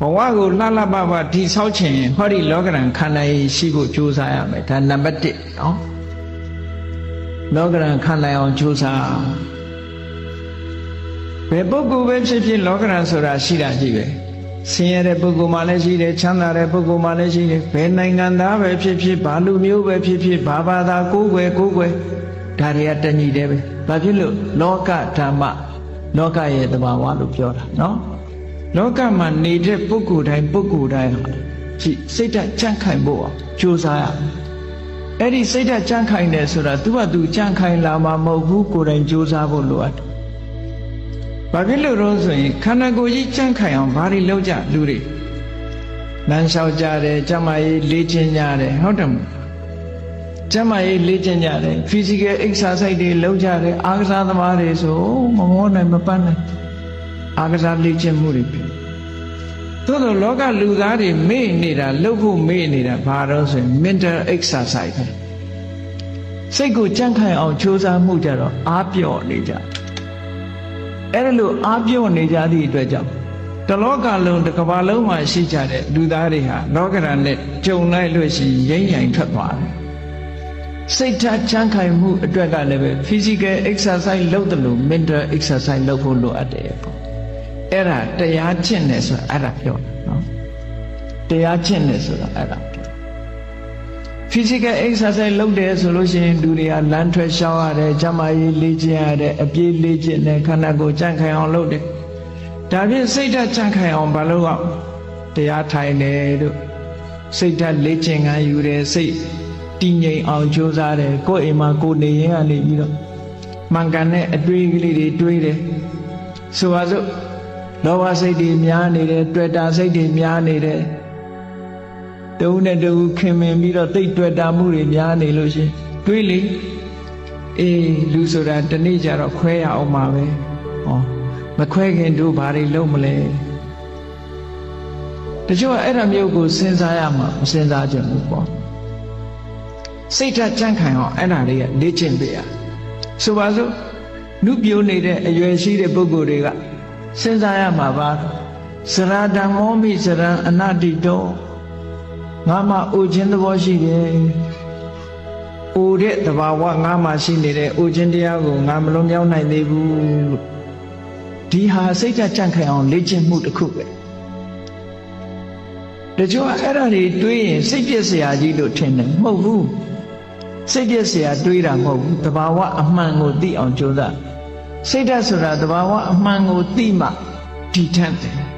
ဘဝကိုလှလှပပတိဆောက်ခြင်းရင်ဟောဒီလောကရန်ခန္ဓာကြီးရှိဖို့ကြိုးစားရမယ်ဒါနံပါတ်1နော်လောကရန်ခန္ဓာအောင်ကြိုးစားဘယ်ပုဂ္ဂိုလ်ပဲဖြစ်ဖြစ်လောကရန်ဆိုတာရှိတာကြီးပဲဆင်းရဲတဲ့ပုဂ္ဂိုလ်မှလည်းရှိတယ်ချမ်းသာတဲ့ပုဂ္ဂိုလ်မှလည်းရှိတယ်ဘယ်နိုင်ငံသားပဲဖြစ်ဖြစ်ဘာလူမျိုးပဲဖြစ်ဖြစ်ဘာဘာသာကိုယ်ွယ်ကိုယ်ွယ်ဒါတွေကတညီတယ်ပဲဘာဖြစ်လို့လောကဓမ္မလောကရဲ့သဘာဝလို့ပြောတာနော် လောကမှာနေတဲ့ပုဂ္ဂိုလ်တိုင်းပုဂ္ဂိုလ်တိုင်းဟာကြည့်စိတ်ဓာတ်ကြံ့ခိုင်ဖို့အောင်ကြိုးစားရမယ်အဲ့ဒီစိတ်ဓာတ်ကြံ့ခိုင်တယ်ဆိုတာသူကသူကြံ့ခိုင်လာမှာမဟုတ်ဘူးကိုယ်တိုင်ကြိုးစားဖို့လိုအပ်တယ်ဘာဖြစ်လို့တော့ဆိုရင်ခန္ဓာကိုယ်ကြီးကြံ့ခိုင်အောင်ဘာတွေလုပ်ကြလူတွေလမ်းလျှောက်ကြတယ်ကြမ်းမာရေးလေ့ကျင့်ကြတယ်ဟုတ်တယ်မဟုတ်ကျမ်းမာရေးလေ့ကျင့်ကြတယ် physical exercise တွေလုပ်ကြတယ်အားကစားသမားတွေဆိုမမောနိုင်မပန်းနိုင် အားကစားလေ့ကျင့်မှုတွေပြုသို့သောလောကလူသားတွေမေ့နေတာလှုပ်ဖို့မေ့နေတာဘာတော့ဆိုရင် mental exercise ပဲစိတ်ကိုကြံ့ခိုင်အောင်ကြိုးစားမှုကြတော့အားပြော့နေကြအဲ့ဒါလို့အားပြော့နေကြသည့်အတွက်ကြောင့်တလောကလုံးတစ်ကမ္ဘာလုံးမှာရှိကြတဲ့လူသားတွေဟာလောကရန်နဲ့ကြုံလိုက်လို့ရှိရင်ရိမ့်ရိုင်ထွက်သွားတယ်စိတ်ဓာတ်ချမ်းခိုင်မှုအတွက်ကလည်းပဲ physical exercise လုပ်တယ်လို့ mental exercise လုပ်ဖို့လိုအပ်တယ်ပေါ့ အဲ့ဒါတရားကျင့်တယ်ဆိုတာအဲ့ဒါပြောတာနော်တရားကျင့်တယ်ဆိုတာအဲ့ဒါပြော physical exercise လုပ်တယ်ဆိုလို့ရှိရင်လူတွေကလမ်းထွက်ရှောင်းရတယ်၊ကျန်းမာရေးလေ့ကျင့်ရတယ်၊အပြေးလေ့ကျင့်တယ်ခန္ဓာကိုယ်ကြံ့ခိုင်အောင်လုပ်တယ်ဒါဖြင့်စိတ်ဓာတ်ကြံ့ခိုင်အောင်မလုပ်အောင်တရားထိုင်တယ်တို့စိတ်ဓာတ်လေ့ကျင့်ခန်းယူတယ်စိတ်တည်ငြိမ်အောင်ကြိုးစားတယ်ကိုယ့်အိမ်မှာကိုယ်နေရင်ကနေပြီးတော့မှန်ကန်တဲ့အတွေးကလေးတွေတွေးတယ်ဆိုပါစို့ လောဘစိတ်တွေများနေတယ်တွေ့တာစိတ်တွေများနေတယ်တုံးနဲ့တူခင်မင်ပြီးတော့တိတ်တွေ့တာမှုတွေများနေလို့ရှင်တွေးလေအေးလူဆိုတာတနေ့ကျတော့ခွဲရအောင်ပါပဲဟောမခွဲခင်တို့ဘာတွေလုပ်မလဲတချို့ကအဲ့ဒါမျိုးကိုစဉ်းစားရမှာမစဉ်းစားကြဘူးပေါ့စိတ်ဓာတ်ကြံ့ခိုင်အောင်အဲ့ဒါလေးကလေ့ကျင့်ပေးရဆိုပါစို့နုပြိုးနေတဲ့အရွယ်ရှိတဲ့ပုဂ္ဂိုလ်တွေက စဉ်းစားရမှာပါစရာဓမ္မောမိစရံအနတ္တိတောငါမှအိုခြင်းသဘောရှိတယ်။အိုတဲ့သဘာဝငါမှရှိနေတဲ့အိုခြင်းတရားကိုငါမလွန်မြောက်နိုင်သေးဘူးလို့ဒီဟာစိတ်ကြကြံ့ခိုင်အောင်လေ့ကျင့်မှုတစ်ခုပဲ။တချို့ကအဲ့ဒါတွေတွေးရင်စိတ်ပြည့်စရာကြီးလို့ထင်တယ်မဟုတ်ဘူး။စိတ်ပြည့်စရာတွေးတာမဟုတ်ဘူး။သဘာဝအမှန်ကိုသိအောင်ကြိုးစား။ စိတ်ဓာတ်ဆိုတာသဘာဝအမှန်ကိုသိမှဒီထက်တယ်